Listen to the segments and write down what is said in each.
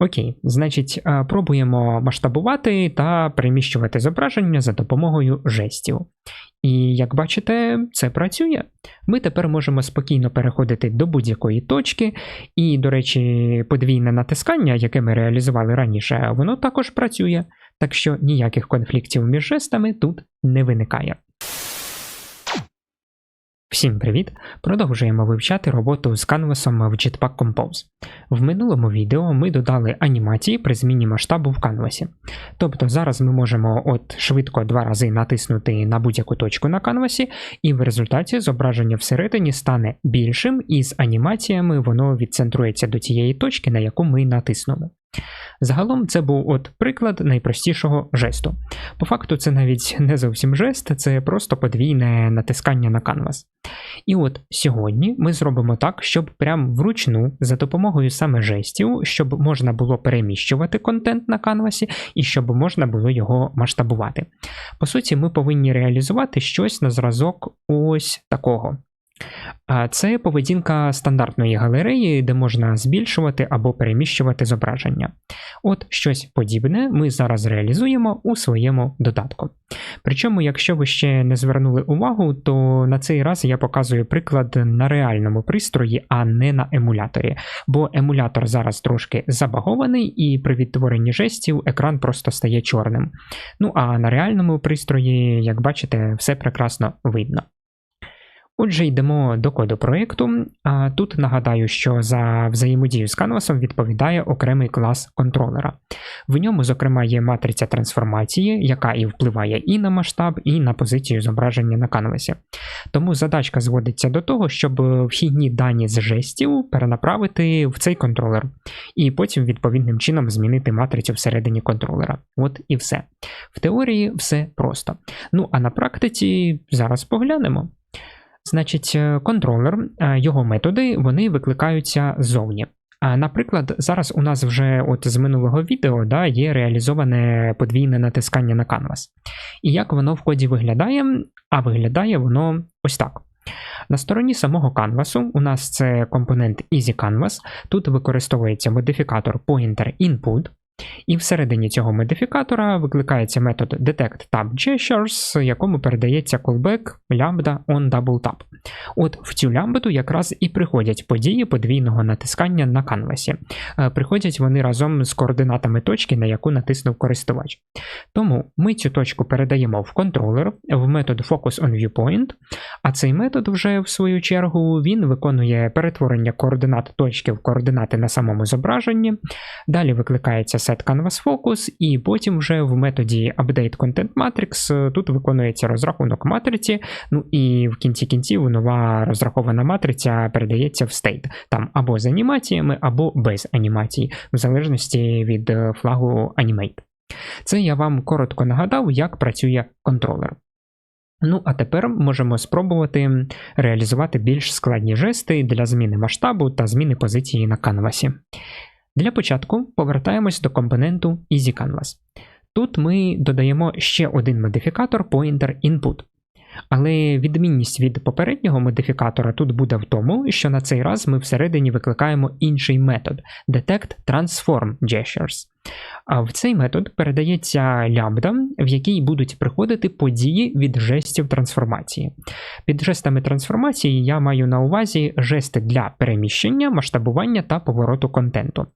Окей, значить, е, пробуємо масштабувати та переміщувати зображення за допомогою жестів. І як бачите, це працює. Ми тепер можемо спокійно переходити до будь-якої точки, і, до речі, подвійне натискання, яке ми реалізували раніше, воно також працює, так що ніяких конфліктів між жестами тут не виникає. Всім привіт! Продовжуємо вивчати роботу з канвасом в Jetpack Compose. В минулому відео ми додали анімації при зміні масштабу в канвасі. Тобто зараз ми можемо от швидко два рази натиснути на будь-яку точку на канвасі, і в результаті зображення всередині стане більшим, і з анімаціями воно відцентрується до тієї точки, на яку ми натиснули. Загалом це був от приклад найпростішого жесту. По факту, це навіть не зовсім жест, це просто подвійне натискання на канвас. І от сьогодні ми зробимо так, щоб прям вручну за допомогою саме жестів, щоб можна було переміщувати контент на канвасі і щоб можна було його масштабувати. По суті, ми повинні реалізувати щось на зразок ось такого. Це поведінка стандартної галереї, де можна збільшувати або переміщувати зображення. От щось подібне ми зараз реалізуємо у своєму додатку. Причому, якщо ви ще не звернули увагу, то на цей раз я показую приклад на реальному пристрої, а не на емуляторі, бо емулятор зараз трошки забагований, і при відтворенні жестів екран просто стає чорним. Ну а на реальному пристрої, як бачите, все прекрасно видно. Отже, йдемо до коду проєкту. Тут нагадаю, що за взаємодію з канвасом відповідає окремий клас контролера. В ньому, зокрема, є матриця трансформації, яка і впливає і на масштаб, і на позицію зображення на канвасі. Тому задачка зводиться до того, щоб вхідні дані з жестів перенаправити в цей контролер, і потім відповідним чином змінити матрицю всередині контролера. От і все. В теорії все просто. Ну а на практиці зараз поглянемо. Значить, е, контролер, е, його методи вони викликаються ззовні. Наприклад, зараз у нас вже от з минулого відео да, є реалізоване подвійне натискання на канвас. І як воно в коді виглядає? А виглядає воно ось так. На стороні самого канвасу у нас це компонент EasyCanvas, тут використовується модифікатор PointerInput, і всередині цього модифікатора викликається метод DetectTabGestures, якому передається callback lambda on double От в цю лямбду якраз і приходять події подвійного натискання на канвасі. Е, приходять вони разом з координатами точки, на яку натиснув користувач. Тому ми цю точку передаємо в контролер в метод FocusOnViewPoint, а цей метод вже, в свою чергу, він виконує перетворення координат точки в координати на самому зображенні. Далі викликається set canvas focus, і потім вже в методі update content matrix е, тут виконується розрахунок матриці, ну і в кінці кінців нова розрахована матриця передається в state, там або з анімаціями, або без анімацій, в залежності від е, флагу Animate. Це я вам коротко нагадав, як працює контролер. Ну, а тепер можемо спробувати реалізувати більш складні жести для зміни масштабу та зміни позиції на канвасі. Для початку повертаємось до компоненту EasyCanvas. Тут ми додаємо ще один модифікатор PointerInput. Але відмінність від попереднього модифікатора тут буде в тому, що на цей раз ми всередині викликаємо інший метод Detect Transform Gestures. А в цей метод передається лямбда, в якій будуть приходити події від жестів трансформації. Під жестами трансформації я маю на увазі жести для переміщення, масштабування та повороту контенту.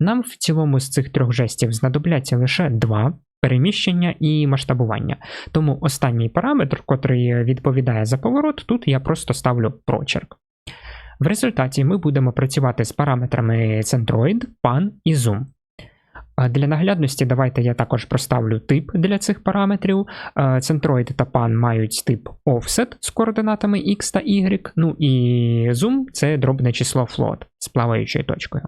Нам в цілому з цих трьох жестів знадобляться лише два. Переміщення і масштабування. Тому останній параметр, котрий відповідає за поворот, тут я просто ставлю прочерк. В результаті ми будемо працювати з параметрами Centroid, Pan і Zoom. Для наглядності давайте я також проставлю тип для цих параметрів. Centroid та PAN мають тип offset з координатами X та Y, ну і zoom це дробне число float з плаваючою точкою.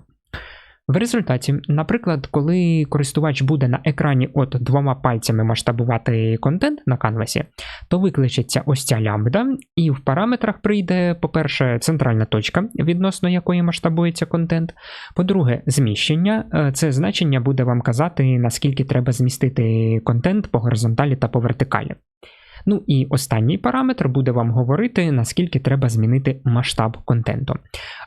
В результаті, наприклад, коли користувач буде на екрані от двома пальцями масштабувати контент на канвасі, то викличеться ось ця лямбда, і в параметрах прийде, по-перше, центральна точка, відносно якої масштабується контент. По-друге, зміщення. Е, це значення буде вам казати, наскільки треба змістити контент по горизонталі та по вертикалі. Ну і останній параметр буде вам говорити, наскільки треба змінити масштаб контенту.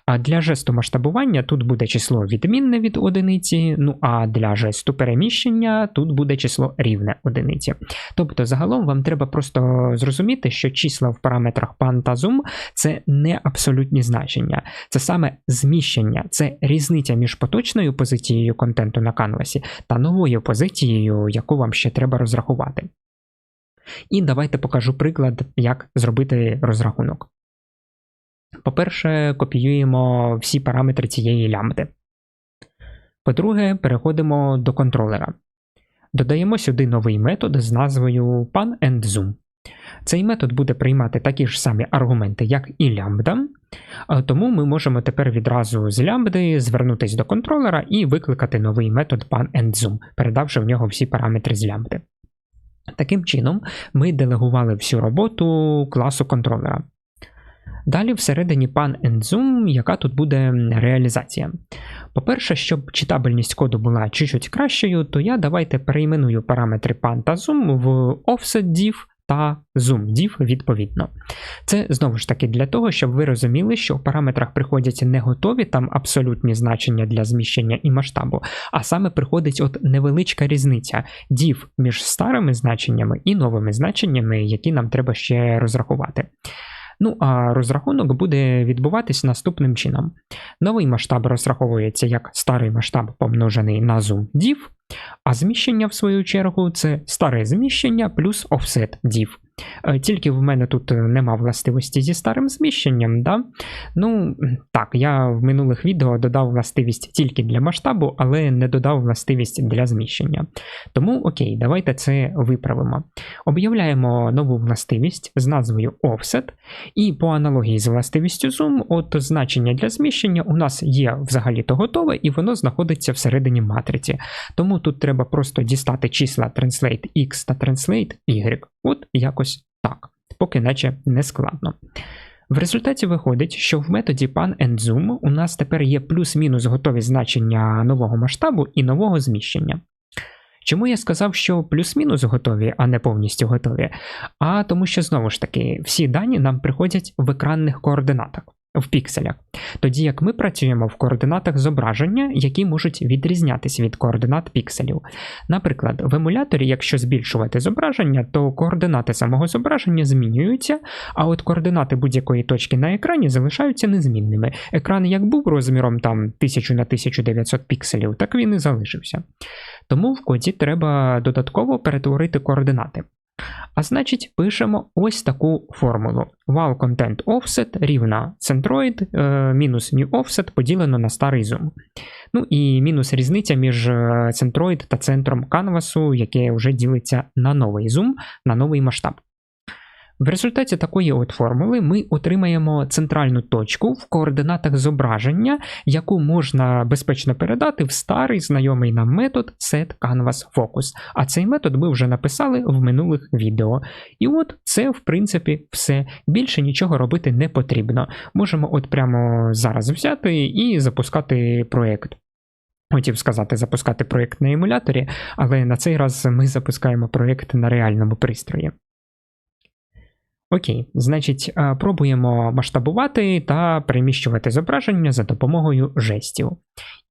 А для жесту масштабування тут буде число відмінне від одиниці, ну а для жесту переміщення тут буде число рівне одиниці. Тобто, загалом вам треба просто зрозуміти, що числа в параметрах pan та zoom це не абсолютні значення, це саме зміщення, це різниця між поточною позицією контенту на канвасі та новою позицією, яку вам ще треба розрахувати. І давайте покажу приклад, як зробити розрахунок. По-перше, копіюємо всі параметри цієї лямбди. По-друге, переходимо до контролера. Додаємо сюди новий метод з назвою pan Цей метод буде приймати такі ж самі аргументи, як і лямбда, тому ми можемо тепер відразу з лямбди звернутися до контролера і викликати новий метод pan передавши в нього всі параметри з лямбди. Таким чином, ми делегували всю роботу класу контролера. Далі всередині pan and zoom, яка тут буде реалізація. По-перше, щоб читабельність коду була чуть-чуть кращою, то я давайте перейменую параметри pan та zoom в offset div та div відповідно. Це знову ж таки для того, щоб ви розуміли, що в параметрах приходять не готові там абсолютні значення для зміщення і масштабу, а саме приходить от невеличка різниця div між старими значеннями і новими значеннями, які нам треба ще розрахувати. Ну а розрахунок буде відбуватись наступним чином. Новий масштаб розраховується як старий масштаб помножений на zoom div, а зміщення, в свою чергу, це старе зміщення плюс offset div. Е, тільки в мене тут е, нема властивості зі старим зміщенням. Да? Ну, так, я в минулих відео додав властивість тільки для масштабу, але не додав властивість для зміщення. Тому окей, давайте це виправимо. Об'являємо нову властивість з назвою Offset, і по аналогії з властивістю Zoom, от значення для зміщення у нас є взагалі-то готове, і воно знаходиться всередині матриці. Тому тут треба просто дістати числа Translate X та Translate Y. От якось так, поки наче не складно. В результаті виходить, що в методі pan and zoom у нас тепер є плюс-мінус готові значення нового масштабу і нового зміщення. Чому я сказав, що плюс-мінус готові, а не повністю готові? А тому що знову ж таки всі дані нам приходять в екранних координатах в пікселях, тоді як ми працюємо в координатах зображення, які можуть відрізнятися від координат пікселів. Наприклад, в емуляторі, якщо збільшувати зображення, то координати самого зображення змінюються, а от координати будь-якої точки на екрані залишаються незмінними. Екран як був розміром там 1000 на 1900 пікселів, так він і залишився. Тому в коді треба додатково перетворити координати. А значить, пишемо ось таку формулу. Val content offset рівна centroid е, мінус new offset поділено на старий зум. Ну і мінус різниця між центроїд та центром канвасу, яке вже ділиться на новий zoom, на новий масштаб. В результаті такої от формули ми отримаємо центральну точку в координатах зображення, яку можна безпечно передати в старий знайомий нам метод setCanvasFocus. А цей метод ми вже написали в минулих відео. І от це, в принципі, все. Більше нічого робити не потрібно. Можемо от прямо зараз взяти і запускати проєкт. Хотів сказати, запускати проєкт на емуляторі, але на цей раз ми запускаємо проєкт на реальному пристрої. Окей, значить, е, пробуємо масштабувати та переміщувати зображення за допомогою жестів.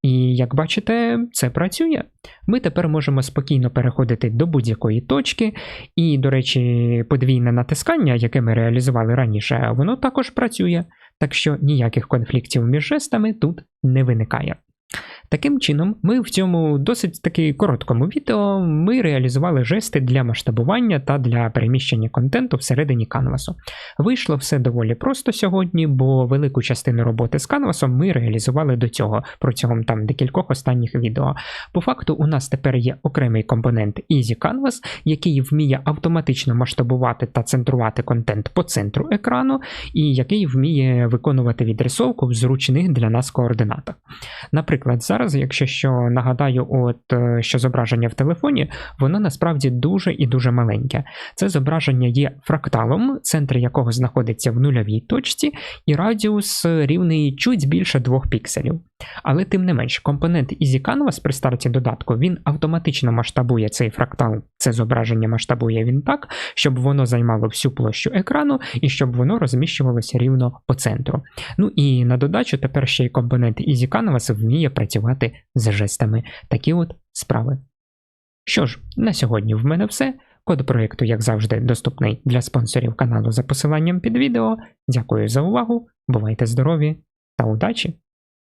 І як бачите, це працює. Ми тепер можемо спокійно переходити до будь-якої точки, і, до речі, подвійне натискання, яке ми реалізували раніше, воно також працює, так що ніяких конфліктів між жестами тут не виникає. Таким чином, ми в цьому досить таки короткому відео ми реалізували жести для масштабування та для переміщення контенту всередині канвасу. Вийшло все доволі просто сьогодні, бо велику частину роботи з канвасом ми реалізували до цього протягом там декількох останніх відео. По факту, у нас тепер є окремий компонент Easy Canvas, який вміє автоматично масштабувати та центрувати контент по центру екрану, і який вміє виконувати відрисовку в зручних для нас координатах. Наприклад, зараз зараз, якщо що нагадаю, от е, що зображення в телефоні, воно насправді дуже і дуже маленьке. Це зображення є фракталом, центр якого знаходиться в нульовій точці, і радіус рівний чуть більше 2 пікселів. Але тим не менш, компонент EasyCanvas при старті додатку він автоматично масштабує цей фрактал, це зображення масштабує він так, щоб воно займало всю площу екрану і щоб воно розміщувалося рівно по центру. Ну і на додачу тепер ще й компонент EasyCanvas вміє працювати з жестами. Такі от справи. Що ж, на сьогодні в мене все. Код проєкту, як завжди, доступний для спонсорів каналу за посиланням під відео. Дякую за увагу, бувайте здорові та удачі!